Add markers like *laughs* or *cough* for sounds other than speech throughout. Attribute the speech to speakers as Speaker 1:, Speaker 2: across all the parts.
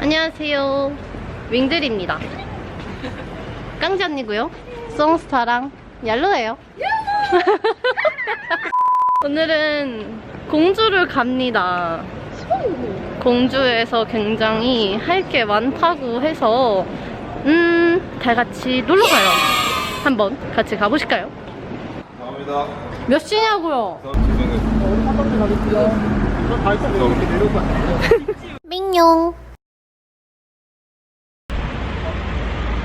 Speaker 1: 안녕하세요. 윙들입니다. 깡지 언니고요. 송스타랑 얄로예요. *laughs* 오늘은 공주를 갑니다. 공주에서 굉장히 할 게 많다고 해서 음, 다 같이 놀러 가요. 한번 같이 가보실까요?
Speaker 2: 감사합니다.
Speaker 1: 몇 시냐고요? *laughs* 민용.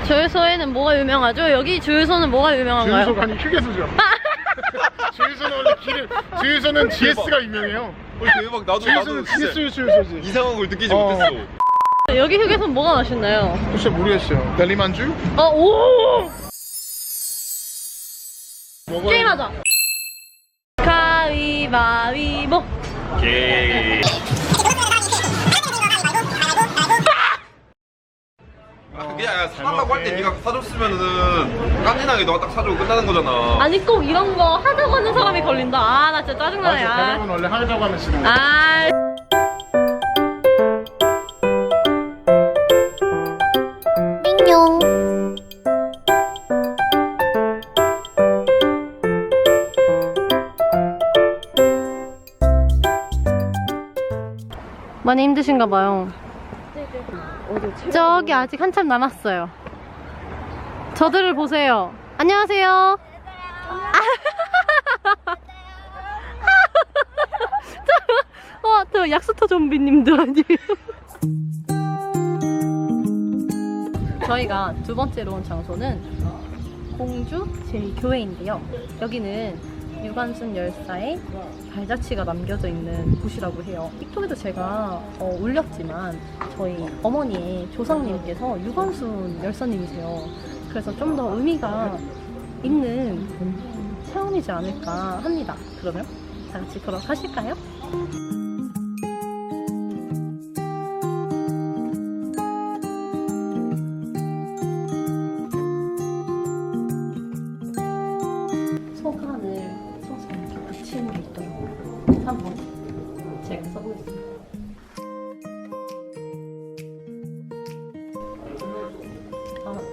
Speaker 1: 주유소에는 뭐가 유명하죠? 여기 주유소는 뭐가 유명한가요?
Speaker 3: 주유소가 아닌 휴게소죠. *laughs* 주유소는 원래 길을 주유소는 GS가 유명해요.
Speaker 2: 어, 대박. 나도
Speaker 3: 주유소는
Speaker 2: 나도 진짜
Speaker 3: GS 주유소지.
Speaker 2: 이상한 걸 느끼지
Speaker 3: 어.
Speaker 2: 못했어.
Speaker 1: 여기 휴게소는 뭐가 맛있나요?
Speaker 3: 혹시 모르겠어요. 델리만주?
Speaker 1: 어, 오!
Speaker 3: 먹어요.
Speaker 1: 게임하자. 가위바위보.
Speaker 2: 예. 아, 그게 아니라 사달라고 할 때 네가 사줬으면은 깐진하게 너가 딱 사주고 끝나는 거잖아.
Speaker 1: 아니 꼭 이런 거 하자고 하는 사람이 걸린다. 아, 나 진짜 짜증나네.
Speaker 3: 아. 원래 하자고 하면 지는 거.
Speaker 1: 아. 많이 힘드신가 봐요. 저기 아직 한참 남았어요. 저들을 보세요. 안녕하세요. *laughs* 어, 저 약수터 좀비님들 아니에요? 저희가 두 번째로 온 장소는 공주 제2교회인데요. 여기는 유관순 열사의 발자취가 남겨져 있는 곳이라고 해요. 틱톡에도 제가 어, 올렸지만 저희 어머니의 조상님께서 유관순 열사님이세요. 그래서 좀 더 의미가 있는 체험이지 않을까 합니다. 그러면 다 같이 보러 가실까요?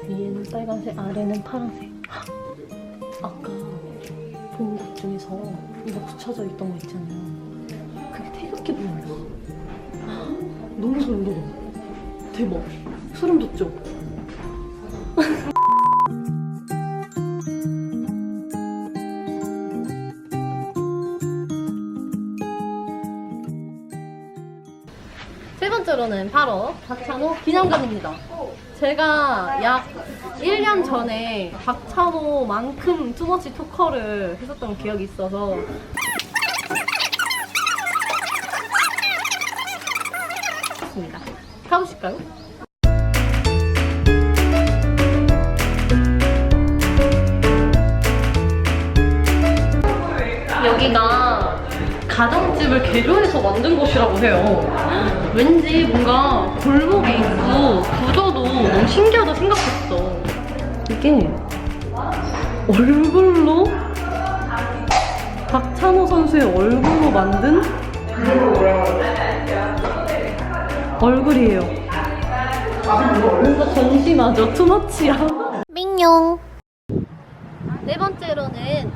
Speaker 1: 위에는 빨간색, 아래는 파란색. 아까 본것 중에서 이거 붙여져 있던 거 있잖아요. 그게 태극기 보여요. 너무 소름 돋아. 대박. 소름 돋죠? *laughs* 세 번째로는 바로 박찬호 기념관입니다. 제가 약 1년 전에 박찬호만큼 투머치 토커를 했었던 기억이 있어서 좋습니다. 가보실까요? 여기가 가정집을 개조해서 만든 곳이라고 해요. 왠지 뭔가 골목에 있고 구조도 너무 신기하다 생각했어. 이게 얼굴로 박찬호 선수의 얼굴로 만든 얼굴이에요. 뭔가 전심하죠. 투머치야. 민용. 네 번째로는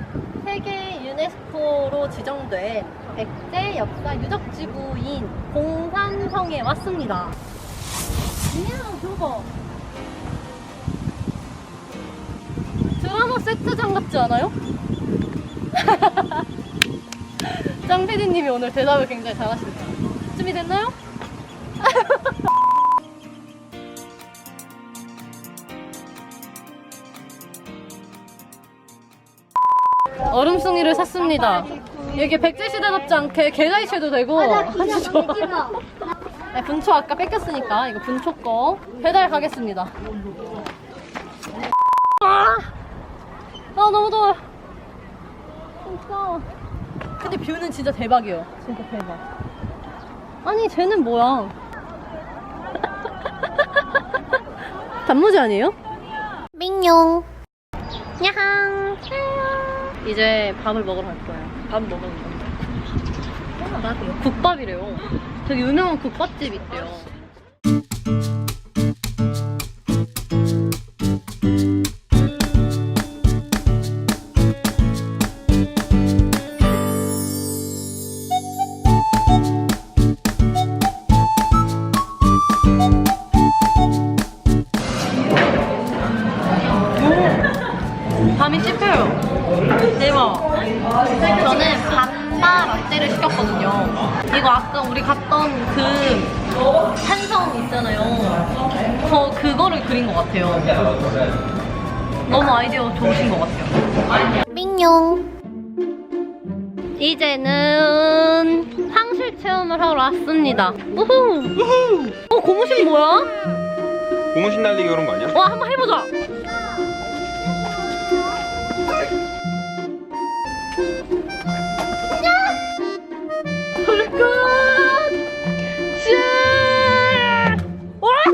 Speaker 1: 세계 유네스코로 지정된 백제 역사 유적 지구인 공산성에 왔습니다. 이야, 저거. 드라마 세트장 같지 않아요? *laughs* 짱 PD님이 오늘 대답을 굉장히 잘하십니다. 준비됐나요? *laughs* 얼음송이를 샀습니다. 이게 백제시대답지 않게 계좌이체도 되고 하시죠. 네, 분초 아까 뺏겼으니까 이거 분초 거 배달 가겠습니다. 아, 아 너무 더워요. 진짜. 근데 뷰는 진짜 대박이에요. 진짜 대박. 아니 쟤는 뭐야? *laughs* 단무지 아니에요? 민용. 야항. 이제 밥을 먹으러 갈 거예요. 밥 먹으러. 국밥이래요. 되게 유명한 국밥집 있대요. 라떼를 시켰거든요. 이거 아까 우리 갔던 그 산성 있잖아요. 저 그거를 그린 것 같아요. 너무 아이디어 좋으신 것 같아요. 민용. 이제는 황실 체험을 하러 왔습니다. 우후. 어 고무신 뭐야?
Speaker 2: 고무신 날리기 그런 거 아니야?
Speaker 1: 와 한번 해보자.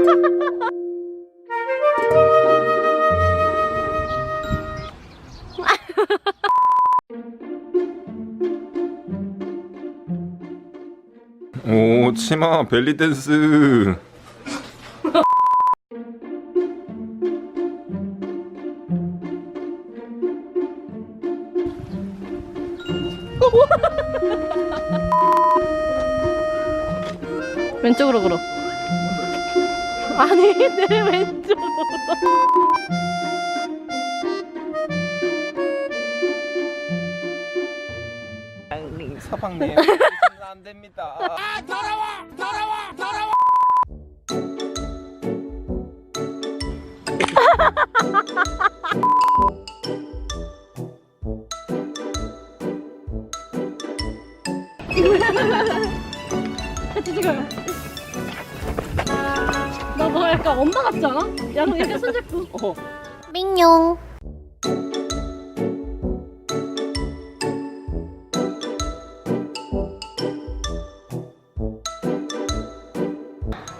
Speaker 1: *laughs*
Speaker 2: 오 치마 벨리 댄스.
Speaker 1: 왼쪽으로 걸어. 아니 내 왼쪽.
Speaker 2: 서방님 *laughs* 안 됩니다. *laughs*
Speaker 1: 같이 찍어요. 약간 엄마 같지 않아? 양 이렇게 손잡고. 어. 민용.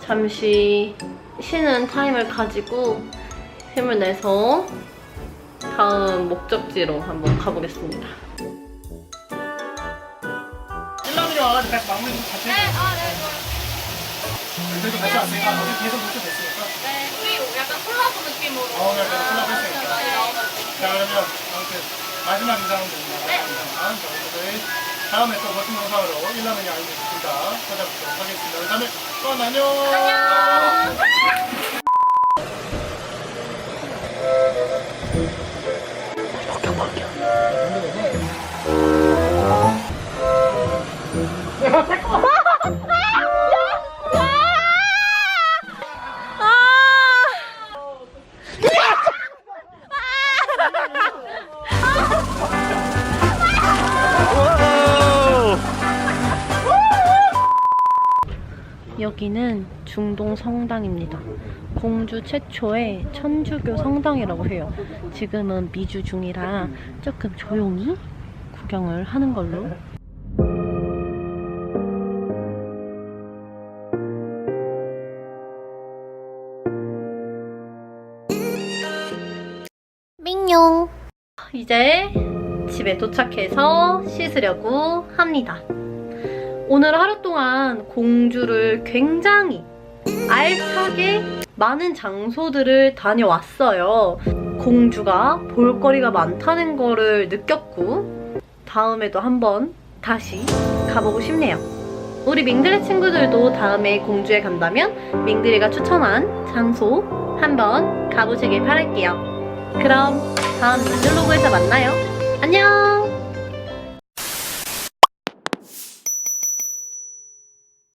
Speaker 1: 잠시 쉬는 타임을 가지고 힘을 내서 다음 목적지로 한번 가보겠습니다.
Speaker 3: 신랑이 와가지고 마무리 좀 같이 해줘. 그래도 같이 왔으니까 우리 계속 붙여 됐으니까.
Speaker 1: 네, 우리 약간 콜라보 느낌으로.
Speaker 3: 어, 네, 네, 콜라보 했으니까. 자, 그러면 아무튼 마지막 인사는 됩니다. 네. 저희 다음에 또 멋진 영상으로 1라면이 알려주겠습니다. 찾아뵙도록 하겠습니다. 그 다음에 또 안녕. 안녕.
Speaker 1: 여기는 중동 성당입니다. 공주 최초의 천주교 성당이라고 해요. 지금은 미주 중이라 조금 조용히 구경을 하는 걸로. 민용. 이제 집에 도착해서 씻으려고 합니다. 오늘 하루 동안 공주를 굉장히 알차게 많은 장소들을 다녀왔어요. 공주가 볼거리가 많다는 거를 느꼈고, 다음에도 한번 다시 가보고 싶네요. 우리 민들레 친구들도 다음에 공주에 간다면 민들이가 추천한 장소 한번 가보시길 바랄게요. 그럼 다음 민들로그에서 만나요. 안녕!